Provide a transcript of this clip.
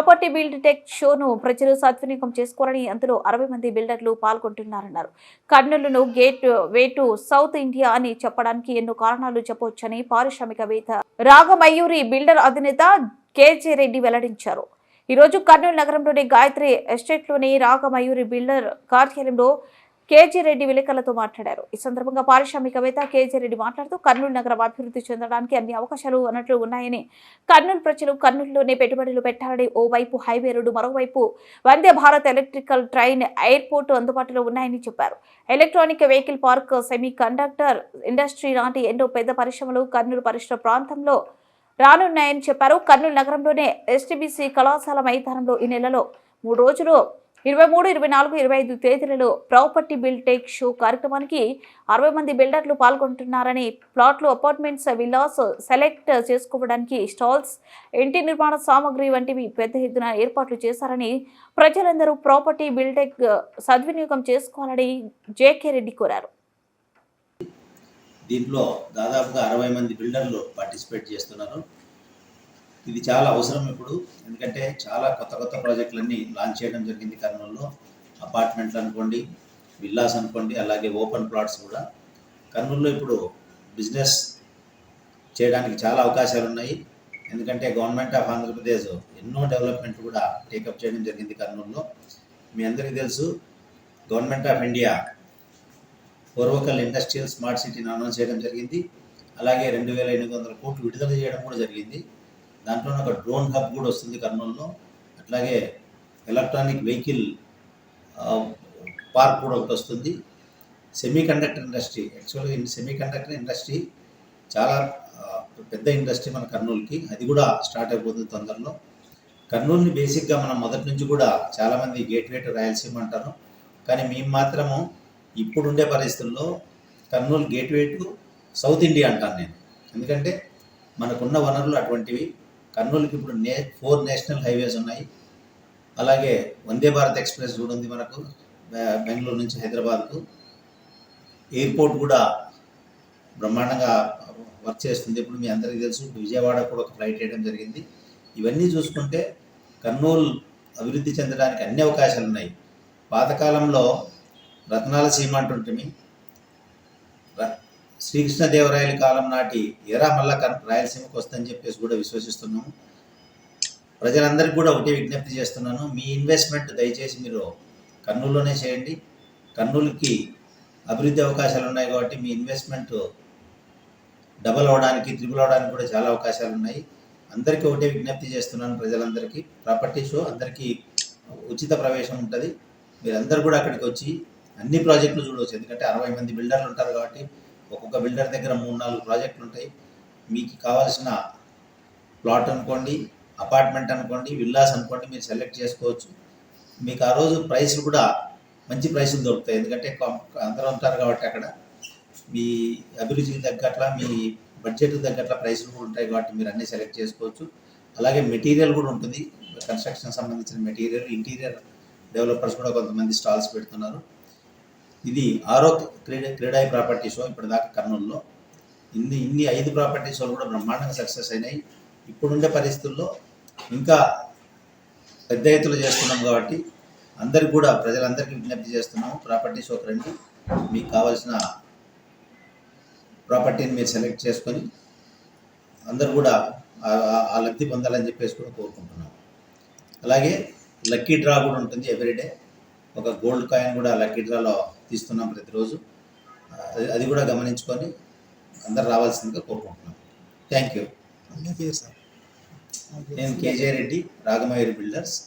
Property build tech షోను ప్రజలు సద్వినియోగం చేసుకోవాలని అందులో అరవై మంది బిల్డర్లు పాల్గొంటున్నారన్నారు. కర్నూలును gateway to south India అని చెప్పడానికి ఎన్నో కారణాలు చెప్పవచ్చని పారిశ్రామికవేత్త రాగమయూరి బిల్డర్ అధినేత కేజే రెడ్డి వెల్లడించారు. ఈ రోజు కర్నూలు నగరంలోని గాయత్రి ఎస్టేట్లోని రాగమయూరి బిల్డర్ కార్యాలయంలో కేజీ రెడ్డి విలేకరులతో మాట్లాడారు. ఈ సందర్భంగా పారిశ్రామికవేత్త కేజీ రెడ్డి మాట్లాడుతూ కర్నూలు నగరం అభివృద్ధి చెందడానికి అన్ని అవకాశాలు అన్నట్లు ఉన్నాయని కర్నూలు ప్రజలు కర్నూలులోనే పెట్టుబడులు పెట్టాలని ఓవైపు హైవే రోడ్డు మరోవైపు Vande Bharat electrical train airport అందుబాటులో ఉన్నాయని చెప్పారు. Electronic vehicle park semiconductor industry లాంటి ఎన్నో పెద్ద పరిశ్రమలు కర్నూలు పరిశ్రమ ప్రాంతంలో రానున్నాయని చెప్పారు. కర్నూలు నగరంలోనే ఎస్టీబీసీ కళాశాల మైదానంలో ఈ నెలలో మూడు రోజులు ఇరవై మూడు ఇరవై నాలుగు ఇరవై ఐదు తేదీలలో ప్రాపర్టీ బిల్డ్ టేక్ షో కార్యక్రమానికి అరవై మంది బిల్డర్లు పాల్గొంటున్నారని ప్లాట్లు అపార్ట్మెంట్స్ విల్లాస్ సెలెక్ట్ చేసుకోవడానికి స్టాల్స్ ఇంటి నిర్మాణ సామాగ్రి వంటివి పెద్ద ఎత్తున ఏర్పాట్లు చేశారని ప్రజలందరూ ప్రాపర్టీ బిల్టెక్ సద్వినియోగం చేసుకోవాలని జేకే రెడ్డి కోరారు. దీంట్లో దాదాపుగా అరవై మంది బిల్డర్లు పార్టిసిపేట్ చేస్తున్నారు. ఇది చాలా అవసరం ఇప్పుడు. ఎందుకంటే చాలా కొత్త కొత్త ప్రాజెక్టులన్నీ లాంచ్ చేయడం జరిగింది కర్నూలులో. అపార్ట్మెంట్లు అనుకోండి విల్లాస్ అనుకోండి అలాగే ఓపెన్ ప్లాట్స్ కూడా. కర్నూలులో ఇప్పుడు బిజినెస్ చేయడానికి చాలా అవకాశాలు ఉన్నాయి. ఎందుకంటే గవర్నమెంట్ ఆఫ్ ఆంధ్రప్రదేశ్ ఎన్నో డెవలప్మెంట్ కూడా టేకప్ చేయడం జరిగింది కర్నూలులో. మీ అందరికీ తెలుసు government of India Orvakal industrial smart సిటీని అనౌన్స్ చేయడం జరిగింది. అలాగే రెండు వేల ఎనిమిది వందల కోట్లు విడుదల చేయడం కూడా జరిగింది. దాంట్లో ఒక డ్రోన్ హబ్ కూడా వస్తుంది కర్నూలులో. అట్లాగే ఎలక్ట్రానిక్ వెహికల్ పార్క్ కూడా ఒకటి వస్తుంది. సెమీ కండక్టర్ ఇండస్ట్రీ యాక్చువల్గా సెమీ కండక్టర్ ఇండస్ట్రీ చాలా పెద్ద ఇండస్ట్రీ మన కర్నూలుకి. అది కూడా స్టార్ట్ అయిపోతుంది తొందరలో. కర్నూలుని బేసిక్గా మనం మొదటి నుంచి కూడా చాలామంది గేట్వే టు రాయలసీమ అంటారు. కానీ మేము మాత్రము ఇప్పుడుండే పరిస్థితుల్లో Kurnool gateway to south India అంటాను నేను. ఎందుకంటే మనకున్న వనరులు అటువంటివి కర్నూలుకి ఇప్పుడు నే ఫోర్ నేషనల్ హైవేస్ ఉన్నాయి. అలాగే వందే భారత్ ఎక్స్ప్రెస్ కూడా ఉంది మనకు బెంగళూరు నుంచి హైదరాబాద్కు. ఎయిర్పోర్ట్ కూడా బ్రహ్మాండంగా వర్క్ చేస్తుంది. ఇప్పుడు మీ అందరికీ తెలుసు విజయవాడ కూడా ఒక ఫ్లైట్ వేయడం జరిగింది. ఇవన్నీ చూసుకుంటే కర్నూలు అభివృద్ధి చెందడానికి అన్ని అవకాశాలు ఉన్నాయి. పాతకాలంలో రత్నాల సీమ అంటుంటే శ్రీకృష్ణదేవరాయల కాలం నాటి ఎరా మళ్ళా రాయలసీమకు వస్తుందని చెప్పేసి కూడా విశ్వసిస్తున్నాము. ప్రజలందరికీ కూడా ఒకటే విజ్ఞప్తి చేస్తున్నాను. మీ ఇన్వెస్ట్మెంట్ దయచేసి మీరు కర్నూలులోనే చేయండి. కర్నూలుకి అభివృద్ధి అవకాశాలు ఉన్నాయి కాబట్టి మీ ఇన్వెస్ట్మెంట్ డబల్ అవడానికి త్రిబుల్ అవడానికి కూడా చాలా అవకాశాలు ఉన్నాయి. అందరికీ ఒకటే విజ్ఞప్తి చేస్తున్నాను ప్రజలందరికీ. ప్రాపర్టీ షో అందరికీ ఉచిత ప్రవేశం ఉంటుంది. మీరందరూ కూడా అక్కడికి వచ్చి అన్ని ప్రాజెక్టులు చూడవచ్చు ఎందుకంటే అరవై మంది బిల్డర్లు ఉంటారు కాబట్టి ఒక్కొక్క బిల్డర్ దగ్గర మూడు నాలుగు ప్రాజెక్టులు ఉంటాయి. మీకు కావాల్సిన ప్లాట్ అనుకోండి అపార్ట్మెంట్ అనుకోండి విల్లాస్ అనుకోండి మీరు సెలెక్ట్ చేసుకోవచ్చు. మీకు ఆ రోజు ప్రైస్లు కూడా మంచి ప్రైసులు దొరుకుతాయి. ఎందుకంటే అందరూ ఉంటారు కాబట్టి అక్కడ మీ అభిరుచికి తగ్గట్ల మీ బడ్జెట్ తగ్గట్ల ప్రైసులు కూడా ఉంటాయి కాబట్టి మీరు అన్నీ సెలెక్ట్ చేసుకోవచ్చు. అలాగే మెటీరియల్ కూడా ఉంటుంది. కన్స్ట్రక్షన్ సంబంధించిన మెటీరియల్ ఇంటీరియర్ డెవలపర్స్ కూడా కొంతమంది స్టాల్స్ పెడుతున్నారు. ఇది ఆరో క్రీడా క్రీడాయి ప్రాపర్టీ షో ఇప్పటిదాకా కర్నూలులో. ఇన్ని ఇన్ని ఐదు ప్రాపర్టీ షోలు కూడా బ్రహ్మాండంగా సక్సెస్ అయినాయి. ఇప్పుడుండే పరిస్థితుల్లో ఇంకా పెద్ద ఎత్తులో చేస్తున్నాం కాబట్టి అందరికి కూడా ప్రజలందరికీ విజ్ఞప్తి చేస్తున్నాము ప్రాపర్టీ షోకి రండి మీకు కావాల్సిన ప్రాపర్టీని మీరు సెలెక్ట్ చేసుకొని అందరు కూడా ఆ- లబ్ధి పొందాలని చెప్పేసి కూడా కోరుకుంటున్నాం అలాగే లక్కీ డ్రా కూడా ఉంటుంది ఎవ్రీడే. ఒక గోల్డ్ కాయిన్ కూడా లక్కీ డ్రాలో తీస్తున్నాం ప్రతిరోజు. అది- అది కూడా గమనించుకొని అందరు రావాల్సిందిగా కోరుకుంటున్నాం. థ్యాంక్ యూ నేను కేజే రెడ్డి రాగమయూరి బిల్డర్స్.